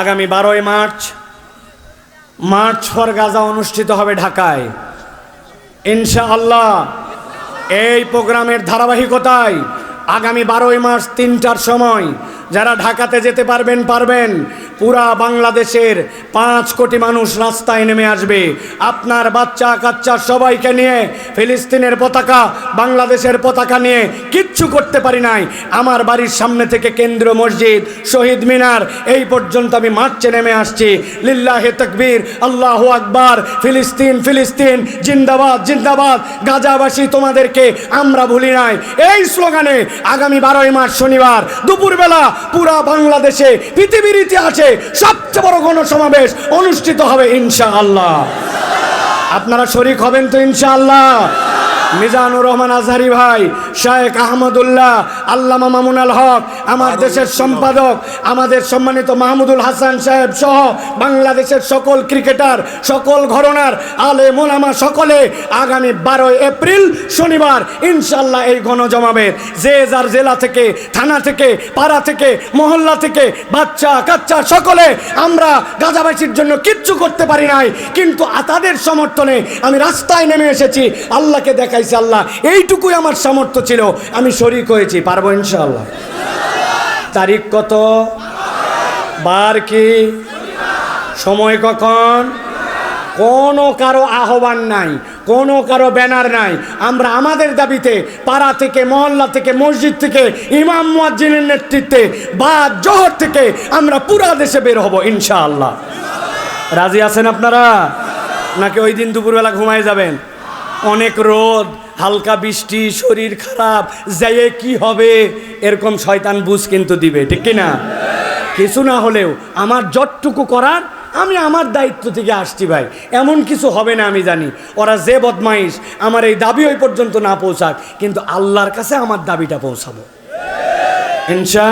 আগামী বারোই March March for Gaza অনুষ্ঠিত হবে ঢাকায়। ইনশা আল্লাহ এই প্রোগ্রামের ধারাবাহিকতায় আগামী বারোই মার্চ তিনটার সময় যারা ঢাকাতে যেতে পারবেন পারবেন। পুরা বাংলাদেশের পাঁচ কোটি মানুষ রাস্তায় নেমে আসবে। আপনার বাচ্চা, কাচ্চা সবাইকে নিয়ে, ফিলিস্তিনের পতাকা, বাংলাদেশের পতাকা নিয়ে কিচ্ছু করতে পারি নাই। আমার বাড়ির সামনে থেকে কেন্দ্র মসজিদ, শহীদ মিনার, এই পর্যন্ত আমি মার্চে নেমে আসছি। লিল্লাহে তকবীর, আল্লাহ আকবার, ফিলিস্তিন ফিলিস্তিন, জিন্দাবাদ জিন্দাবাদ। গাজাবাসী তোমাদেরকে আমরা ভুলি নাই। এই স্লোগানে আগামী বারোই মার্চ শনিবার দুপুরবেলা পুরা বাংলাদেশে, পৃথিবীর ইতিহাসে সবচেয়ে বড় গণসমাবেশ অনুষ্ঠিত হবে ইনশা আল্লাহ আপনারা শরিক হবেন তো ইনশাআল্লাহ। মিজানুর রহমান আজহারি ভাই শায়েখ আহমদুল্লাহ আল্লামা মামুন আল হক আমার দেশের সম্পাদক আমাদের সম্মানিত মাহমুদুল হাসান সাহেব সহ বাংলাদেশের সকল ক্রিকেটার সকল ঘরনার আলে মোলামা সকলে আগামী বারোই এপ্রিল শনিবার ইনশাল্লাহ এই গণজমাবের যে যার জেলা থেকে থানা থেকে পাড়া থেকে মহল্লা থেকে বাচ্চা কাচ্চা সকলে আমরা গাজাবাসীর জন্য কিচ্ছু করতে পারি নাই কিন্তু তাদের সমর্থনে আমি রাস্তায় নেমে এসেছি আল্লাহকে দেখাইছি আল্লাহ, এইটুকুই আমার সামর্থ্য ছিল, আমি শরিক হয়েছি, পারব ইনশাল্লাহ তারিখ কত? বার কি? সময় কখন? কোনো কারও আহ্বান নাই, কোনো কারও ব্যানার নাই। আমরা আমাদের দাবিতে পাড়া থেকে, মহল্লা থেকে, মসজিদ থেকে, ইমাম মুয়াজ্জিনের নেতৃত্বে, বা জহর থেকে আমরা পুরা দেশে বের হব ইনশাআল্লাহ। রাজি আছেন আপনারা? নাকি ওই দিন দুপুরবেলা ঘুমায় যাবেন? অনেক রোদ, হালকা বৃষ্টি, শরীর খারাপ, যাইয়ে কি হবে? এরকম শয়তান বুঝ কিন্তু দিবে, ঠিক কি না কিছু না হলেও আমার যতটুকু করার, আমি আমার দায়িত্ব থেকে আসছি ভাই। এমন কিছু হবে না আমি জানি। ওরা যে বদমাইশ, আমার এই দাবি ওই পর্যন্ত না পৌঁছাক, কিন্তু আল্লাহর কাছে আমার দাবিটা পৌঁছাবো। ইনশা